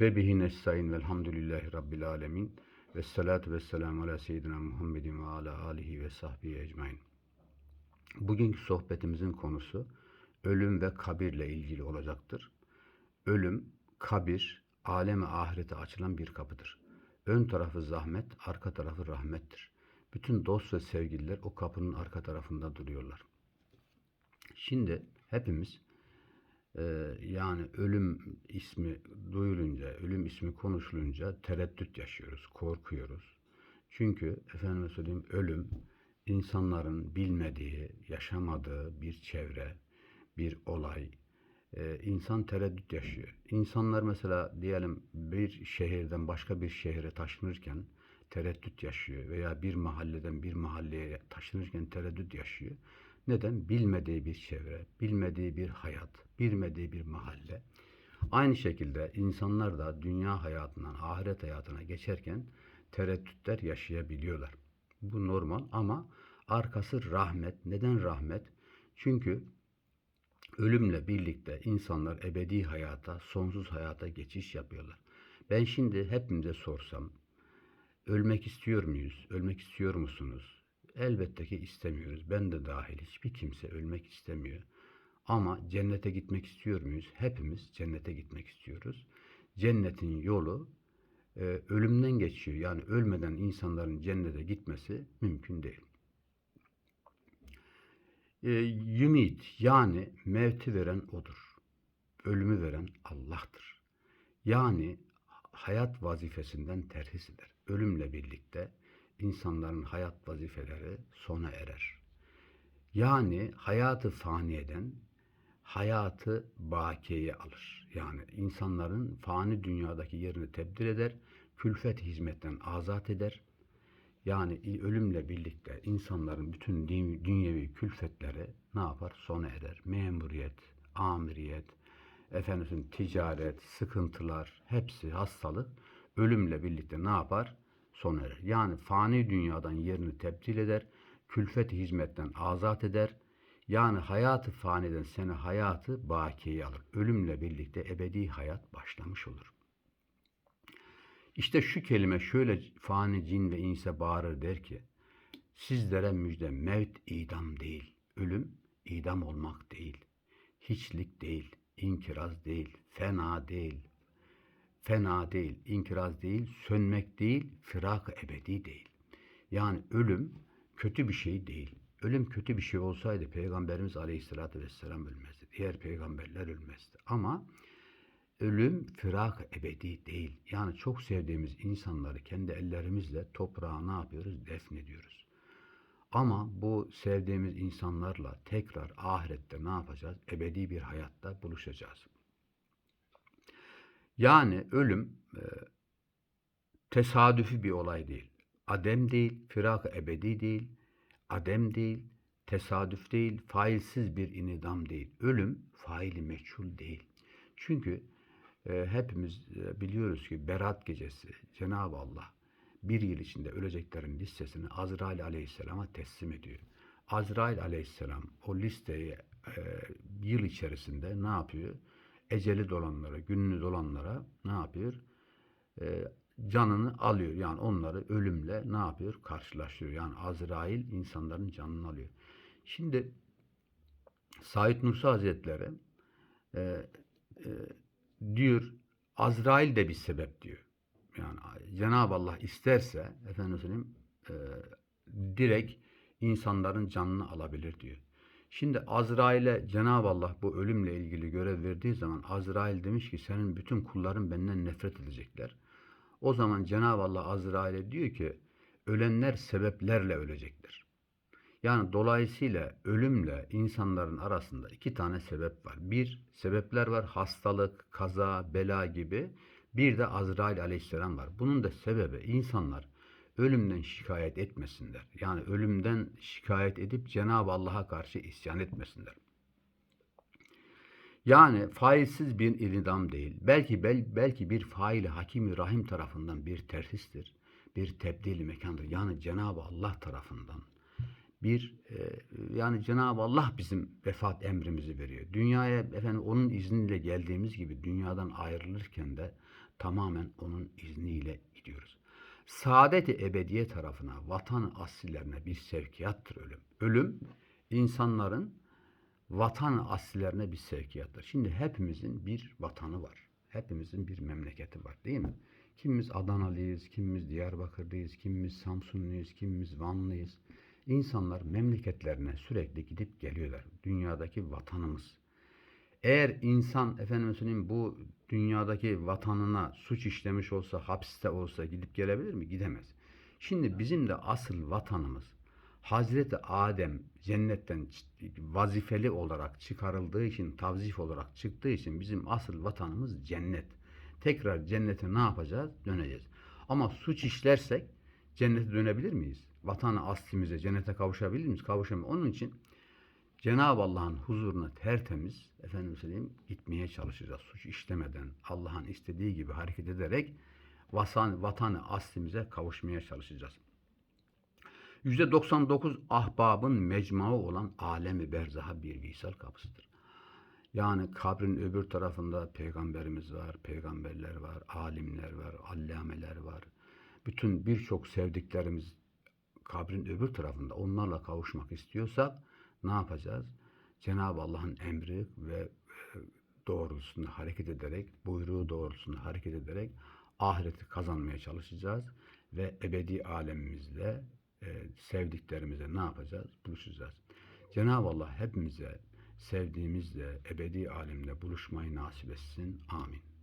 Ve bihi nestaîn velhamdülillahi rabbil alemin. Ve salatu ve selamu ala seyyidina Muhammedin ve ala alihi ve sahbihi ecmain. Bugünkü sohbetimizin konusu ölüm ve kabirle ilgili olacaktır. Ölüm, kabir, aleme ahirete açılan bir kapıdır. Ön tarafı zahmet, arka tarafı rahmettir. Bütün dost ve sevgililer o kapının arka tarafında duruyorlar. Şimdi hepimiz yani ölüm ismi duyulunca, ölüm ismi konuşulunca tereddüt yaşıyoruz, korkuyoruz. Çünkü efendime söyleyeyim ölüm insanların bilmediği, yaşamadığı bir çevre, bir olay. E, insan tereddüt yaşıyor. İnsanlar mesela diyelim bir şehirden başka bir şehre taşınırken tereddüt yaşıyor veya bir mahalleden bir mahalleye taşınırken tereddüt yaşıyor. Neden? Bilmediği bir çevre, bilmediği bir hayat, bilmediği bir mahalle. Aynı şekilde insanlar da dünya hayatından ahiret hayatına geçerken tereddütler yaşayabiliyorlar. Bu normal ama arkası rahmet. Neden rahmet? Çünkü ölümle birlikte insanlar ebedi hayata, sonsuz hayata geçiş yapıyorlar. Ben şimdi hepimize sorsam, ölmek istiyor muyuz? Ölmek istiyor musunuz? Elbette ki istemiyoruz. Ben de dahil hiçbir kimse ölmek istemiyor. Ama cennete gitmek istiyor muyuz? Hepimiz cennete gitmek istiyoruz. Cennetin yolu e, ölümden geçiyor. Yani ölmeden insanların cennete gitmesi mümkün değil. E, yümit yani mevti veren odur. Ölümü veren Allah'tır. Yani hayat vazifesinden terhis eder. Ölümle birlikte insanların hayat vazifeleri sona erer. Yani hayatı faniyeden hayatı bakiyeye alır. Yani insanların fani dünyadaki yerini tebdil eder, külfet hizmetten azat eder. Yani ölümle birlikte insanların bütün dünyevi külfetleri ne yapar? Sona erer. Memuriyet, amiriyet, efendim ticaret, sıkıntılar, hepsi hastalık ölümle birlikte ne yapar? Sona erer. Yani fani dünyadan yerini tebdil eder, külfet hizmetten azat eder. Yani hayatı faniden seni hayatı bakiyeye alır. Ölümle birlikte ebedi hayat başlamış olur. İşte şu kelime şöyle fani cin ve inse bağırır der ki, sizlere müjde mevt idam değil, ölüm idam olmak değil, hiçlik değil, inkiraz değil, fena değil, fena değil, inkiraz değil, sönmek değil, firak ebedi değil. Yani ölüm kötü bir şey değil. Ölüm kötü bir şey olsaydı Peygamberimiz Aleyhisselatü Vesselam ölmezdi. Diğer peygamberler ölmezdi. Ama ölüm firak ebedi değil. Yani çok sevdiğimiz insanları kendi ellerimizle toprağa ne yapıyoruz? Defnediyoruz. Ama bu sevdiğimiz insanlarla tekrar ahirette ne yapacağız? Ebedi bir hayatta buluşacağız. Yani ölüm e, tesadüfi bir olay değil. Adem değil, firak ebedi değil, adem değil, tesadüf değil, failsiz bir inidam değil. Ölüm faili meçhul değil. Çünkü e, hepimiz e, biliyoruz ki Berat gecesi Cenab-ı Allah bir yıl içinde öleceklerin listesini Azrail aleyhisselama teslim ediyor. Azrail aleyhisselam o listeyi e, yıl içerisinde ne yapıyor? Eceli dolanlara, gününü dolanlara ne yapıyor? E, canını alıyor. Yani onları ölümle ne yapıyor? Karşılaşıyor. Yani Azrail insanların canını alıyor. Şimdi Said Nursi Hazretleri e, e, diyor Azrail de bir sebep diyor. Yani Cenab-ı Allah isterse efendim söyleyeyim e, direkt insanların canını alabilir diyor. Şimdi Azrail'e Cenab-ı Allah bu ölümle ilgili görev verdiği zaman Azrail demiş ki senin bütün kulların benden nefret edecekler. O zaman Cenab-ı Allah Azrail'e diyor ki ölenler sebeplerle ölecekler. Yani dolayısıyla ölümle insanların arasında iki tane sebep var. Bir, sebepler var hastalık, kaza, bela gibi. Bir de Azrail aleyhisselam var. Bunun da sebebi insanlar ölümden şikayet etmesinler. Yani ölümden şikayet edip Cenab-ı Allah'a karşı isyan etmesinler. Yani failsiz bir ilidam değil. Belki bel, belki bir faili hakimi rahim tarafından bir terhistir. Bir tebdili mekandır. Yani Cenab-ı Allah tarafından bir e, yani Cenab-ı Allah bizim vefat emrimizi veriyor. Dünyaya efendim onun izniyle geldiğimiz gibi dünyadan ayrılırken de tamamen onun izniyle gidiyoruz. Saadet-i ebediye tarafına, vatan asillerine bir sevkiyattır ölüm. Ölüm insanların vatan asillerine bir sevkiyattır. Şimdi hepimizin bir vatanı var. Hepimizin bir memleketi var değil mi? Kimimiz Adanalıyız, kimimiz Diyarbakırlıyız, kimimiz Samsunluyuz, kimimiz Vanlıyız. İnsanlar memleketlerine sürekli gidip geliyorlar. Dünyadaki vatanımız. Eğer insan efendim söyleyeyim bu dünyadaki vatanına suç işlemiş olsa, hapiste olsa gidip gelebilir mi? Gidemez. Şimdi bizim de asıl vatanımız Hazreti Adem cennetten vazifeli olarak çıkarıldığı için, tavzif olarak çıktığı için bizim asıl vatanımız cennet. Tekrar cennete ne yapacağız? Döneceğiz. Ama suç işlersek cennete dönebilir miyiz? Vatanı aslimize, cennete kavuşabilir miyiz? Kavuşamayız. Onun için Cenab-ı Allah'ın huzuruna tertemiz, efendim söyleyeyim, gitmeye çalışacağız. Suç işlemeden, Allah'ın istediği gibi hareket ederek vatan, vatanı aslimize kavuşmaya çalışacağız. %99 ahbabın mecmuası olan alemi berzaha bir visal kapısıdır. Yani kabrin öbür tarafında peygamberimiz var, peygamberler var, alimler var, allameler var. Bütün birçok sevdiklerimiz kabrin öbür tarafında onlarla kavuşmak istiyorsak ne yapacağız? Cenab-ı Allah'ın emri ve e, doğrultusunda hareket ederek, buyruğu doğrultusunda hareket ederek ahireti kazanmaya çalışacağız ve ebedi alemimizle e, sevdiklerimize ne yapacağız? Buluşacağız. Cenab-ı Allah hepimize sevdiğimizle ebedi alemde buluşmayı nasip etsin. Amin.